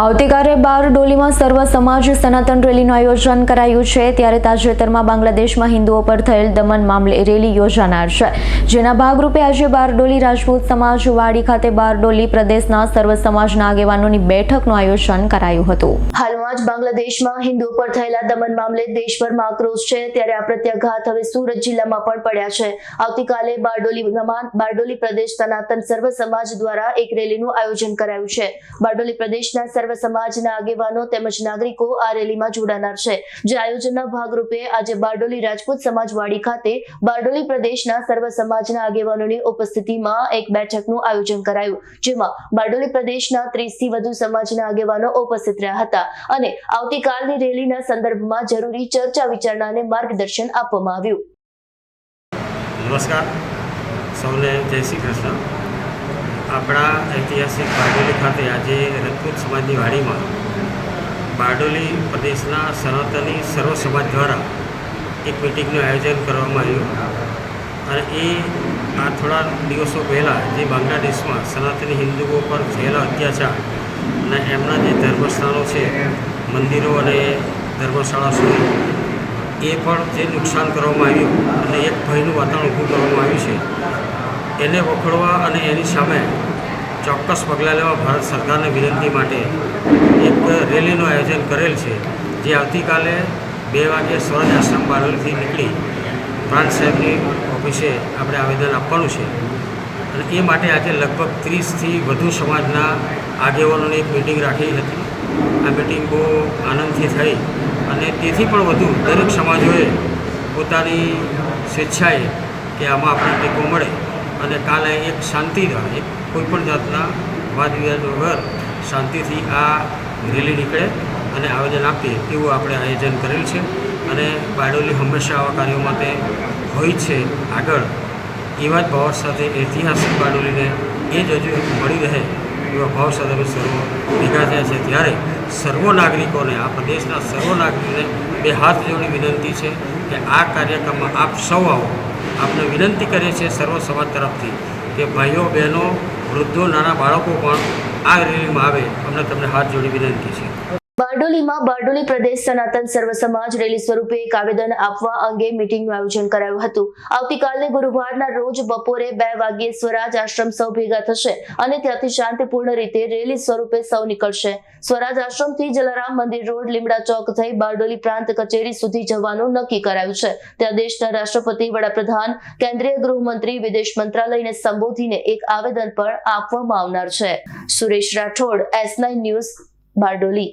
આવતીકાલે બારડોલીમાં સર્વ સમાજ સનાતન રેલીનું આયોજન કરાયું છે. ત્યારે તાજેતરમાં બાંગ્લાદેશમાં હિન્દુઓ પર થયેલ દમન મામલે રેલી યોજાનાર છે. જેના ભાગરૂપે આજે બારડોલી રાજપૂત સમાજ વાડી ખાતે બારડોલી પ્રદેશના સર્વ સમાજના આગેવાનોની બેઠકનું આયોજન કરાયું હતું. હાલમાં જ બાંગ્લાદેશમાં હિન્દુઓ પર થયેલા દમન મામલે દેશભરમાં આક્રોશ છે, ત્યારે આ પ્રત્યાઘાત હવે સુરત જિલ્લામાં પણ પડ્યા છે. આવતીકાલે બારડોલીમાં બારડોલી પ્રદેશ સનાતન સર્વ સમાજ દ્વારા એક રેલીનું આયોજન કરાયું છે. બારડોલી પ્રદેશના સર્વ સમાજના આગેવાનો તેમજ નાગરિકો આ રેલીમાં જોડાનાર છે. જે આયોજનના ભાગરૂપે આજે બારડોલી રાજપૂત સમાજવાડી ખાતે બારડોલી પ્રદેશના સર્વ સમાજના આગેવાનોની ઉપસ્થિતિમાં એક બેઠકનું આયોજન કરાયું, જેમાં બારડોલી પ્રદેશના ત્રીસથી વધુ સમાજના આગેવાનો ઉપસ્થિત રહ્યા હતા. અને આવતીકાલની રેલીના સંદર્ભમાં જરૂરી ચર્ચા વિચારણા અને માર્ગદર્શન આપવામાં આવ્યું. નમસ્કાર. સૌને જય શ્રી કૃષ્ણ. આપણા ઐતિહાસિક બારડોલી ખાતે આજે રજપૂત સમાજની વાડીમાં બારડોલી પ્રદેશના સનાતની સર્વ સમાજ દ્વારા એક મિટિંગનું આયોજન કરવામાં આવ્યું. અને એ આ થોડા દિવસો પહેલાં જે બાંગ્લાદેશમાં સનાતની હિન્દુઓ પર થયેલા અત્યાચાર અને એમના જે ધર્મસ્થાનો છે, મંદિરો અને ધર્મશાળા સુધી એ પણ જે નુકસાન કરવામાં આવ્યું અને એક ભયનું વાતાવરણ ઊભું કરવામાં આવ્યું છે, એને વખોડવા અને એની સામે ચોક્કસ પગલાં લેવા ભારત સરકારને વિનંતી માટે એક રેલીનું આયોજન કરેલ છે, જે આવતીકાલે બે વાગે સ્વરાજ આશ્રમ બારવેલથી નીકળી પ્રાંત સાહેબની ઓફિસે આપણે આવેદન આપવાનું છે. અને એ માટે આજે લગભગ ત્રીસથી વધુ સમાજના આગેવાનોની એક મિટિંગ રાખી હતી. આ મિટિંગ બહુ આનંદથી થઈ અને તેથી પણ વધુ દરેક સમાજોએ પોતાની સ્વેચ્છાએ કે આમાં આપણને ટેકો મળે અને કાલે એક શાંતિ એક કોઈપણ જાતના વાદ વિવાદ વગર શાંતિથી આ રેલી નીકળે અને આવેદન આપીએ એવું આપણે આયોજન કરેલ છે. અને બારડોલી હંમેશા આવા કાર્યો માટે હોય છે આગળ. એવા જ ભાવ સાથે ઐતિહાસિક બારડોલીને એ જ હજુ મળી રહે એવા ભાવ સાથે અમે સર્વ ભેગા થયા છે. ત્યારે સર્વ નાગરિકોને આ પ્રદેશના સર્વ નાગરિકોને બે હાથ જોડી વિનંતી છે કે આ કાર્યક્રમમાં આપ સૌ આવો. આપને વિનંતી કરીએ છીએ સર્વ સમાજ તરફથી કે ભાઈઓ, બહેનો, વૃદ્ધો, નાના બાળકો પણ આ રેલીમાં આવે. અમને તમને હાથ જોડી વિનંતી છે. બારડોલીમાં બારડોલી પ્રદેશ સનાતન સર્વ સમાજ રેલી સ્વરૂપે એક આવેદન આપવા અંગે મીટિંગનું આયોજન કરાયું હતું. આવતીકાલે ગુરુવારના રોજ બપોરે બે વાગ્યે સ્વરાજ આશ્રમ સૌ ભેગા થશે અને ત્યાંથી શાંતિપૂર્ણ રીતે રેલી સ્વરૂપે સૌ નીકળશે. સ્વરાજ આશ્રમથી જલારામ મંદિર રોડ લીમડા ચોક થઈ બારડોલી પ્રાંત કચેરી સુધી જવાનું નક્કી કરાયું છે. ત્યાં દેશના રાષ્ટ્રપતિ, વડાપ્રધાન, કેન્દ્રીય ગૃહમંત્રી, વિદેશ મંત્રાલયને સંબોધીને એક આવેદન પણ આપવામાં આવનાર છે. Suresh Rathod, S News, Bardoli.